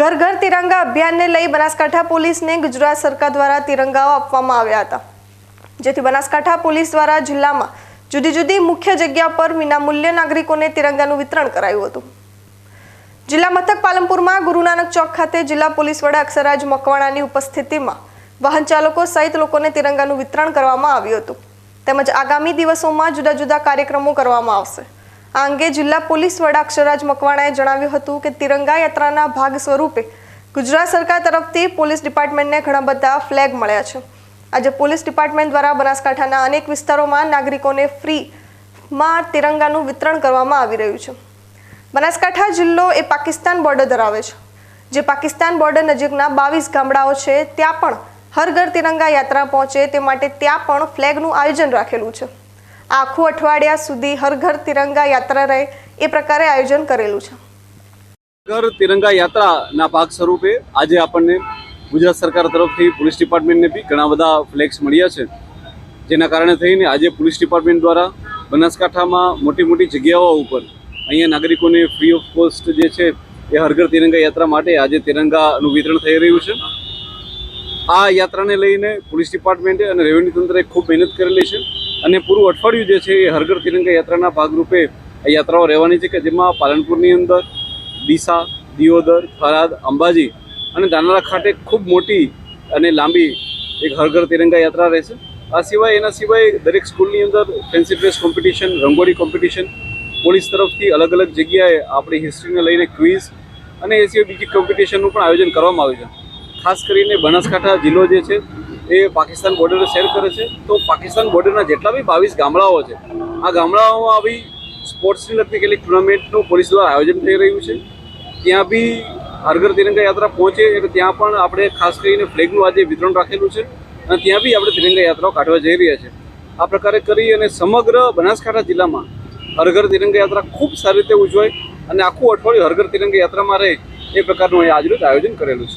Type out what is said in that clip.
ઘર ઘર તિરંગા અભિયાનને લઈ બનાસકાંઠા પોલીસને ગુજરાત સરકાર દ્વારા તિરંગાઓ આપવામાં આવ્યા હતા. જેથી બનાસકાંઠા પોલીસ દ્વારા જિલ્લામાં જુદી જુદી મુખ્ય જગ્યા પર વિનામૂલ્ય નાગરિકોને તિરંગાનું વિતરણ કરાયું હતું. જિલ્લા મથક પાલનપુરમાં ગુરુ નાનક ચોક ખાતે જિલ્લા પોલીસ વડા અક્ષરાજ મકવાણાની ઉપસ્થિતિમાં વાહન ચાલકો સહિત લોકોને તિરંગાનું વિતરણ કરવામાં આવ્યું હતું. તેમજ આગામી દિવસોમાં જુદા જુદા કાર્યક્રમો કરવામાં આવશે. આ અંગે જિલ્લા પોલીસ વડા અક્ષરાજ મકવાણાએ જણાવ્યું હતું કે તિરંગા યાત્રાના ભાગ સ્વરૂપે ગુજરાત સરકાર તરફથી પોલીસ ડિપાર્ટમેન્ટને ઘણા બધા ફ્લેગ મળ્યા છે. આજે પોલીસ ડિપાર્ટમેન્ટ દ્વારા બનાસકાંઠાના અનેક વિસ્તારોમાં નાગરિકોને ફ્રીમાં તિરંગાનું વિતરણ કરવામાં આવી રહ્યું છે. બનાસકાંઠા જિલ્લો એ પાકિસ્તાન બોર્ડર ધરાવે છે. જે પાકિસ્તાન બોર્ડર નજીકના બાવીસ ગામડાઓ છે, ત્યાં પણ હર ઘર તિરંગા યાત્રા પહોંચે તે માટે ત્યાં પણ ફ્લેગનું આયોજન રાખેલું છે. આખું અઠવાડિયા સુધી હર ઘર તિરંગા યાત્રા રહે એ પ્રકારે આયોજન કરેલું છે. ઘર તિરંગા યાત્રાના ભાગ સ્વરૂપે આજે આપણને ગુજરાત સરકાર તરફથી પોલીસ ડિપાર્ટમેન્ટને બી ઘણા બધા ફ્લેક્સ મળ્યા છે. જેના કારણે થઈને આજે પોલીસ ડિપાર્ટમેન્ટ દ્વારા બનાસકાંઠામાં મોટી મોટી જગ્યાઓ ઉપર અહીંયા નાગરિકોને ફ્રી ઓફ કોસ્ટ જે છે એ હરઘર તિરંગા યાત્રા માટે આજે તિરંગાનું વિતરણ થઈ રહ્યું છે. આ યાત્રાને લઈને પોલીસ ડિપાર્ટમેન્ટે અને રેવન્યુ તંત્રએ ખૂબ મહેનત કરેલી છે. અને પૂરું અઠવાડિયું જે છે એ હરઘર તિરંગા યાત્રાના ભાગરૂપે યાત્રાઓ રહેવાની છે કે જેમાં પાલનપુરની અંદર ડીસા, દિયોદર, થરાદ, અંબાજી અને દાનારા ખાતે ખૂબ મોટી અને લાંબી એક હરઘર તિરંગા યાત્રા રહેશે. આ સિવાય એના સિવાય દરેક સ્કૂલની અંદર fancy dress competition, rangoli competition, police તરફથી અલગ અલગ જગ્યાએ આપણી હિસ્ટ્રીને લઈને ક્વિઝ અને એ સિવાય બીજી કોમ્પિટિશનનું પણ આયોજન કરવામાં આવ્યું છે. ખાસ કરીને બનાસકાંઠા જિલ્લો જે છે, એ પાકિસ્તાન બોર્ડર શેર કરે છે. તો પાકિસ્તાન બોર્ડરના જેટલા બી બાવીસ ગામડાઓ છે, આ ગામડાઓમાં આવી સ્પોર્ટ્સની લગતી કેટલીક ટુર્નામેન્ટનું પોલીસ દ્વારા આયોજન થઈ રહ્યું છે. ત્યાં બી હરઘર તિરંગા યાત્રા પહોંચે એટલે ત્યાં પણ આપણે ખાસ કરીને ફ્લેગનું આજે વિતરણ રાખેલું છે અને ત્યાં બી આપણે તિરંગા યાત્રાઓ કાઢવા જઈ રહ્યા છે. આ પ્રકારે કરી અને સમગ્ર બનાસકાંઠા જિલ્લામાં હરઘર તિરંગા યાત્રા ખૂબ સારી રીતે ઉજવાય અને આખું અઠવાડિયું હરઘર તિરંગા યાત્રામાં રહે એ પ્રકારનું અહીંયા આજનું આયોજન કરેલું છે.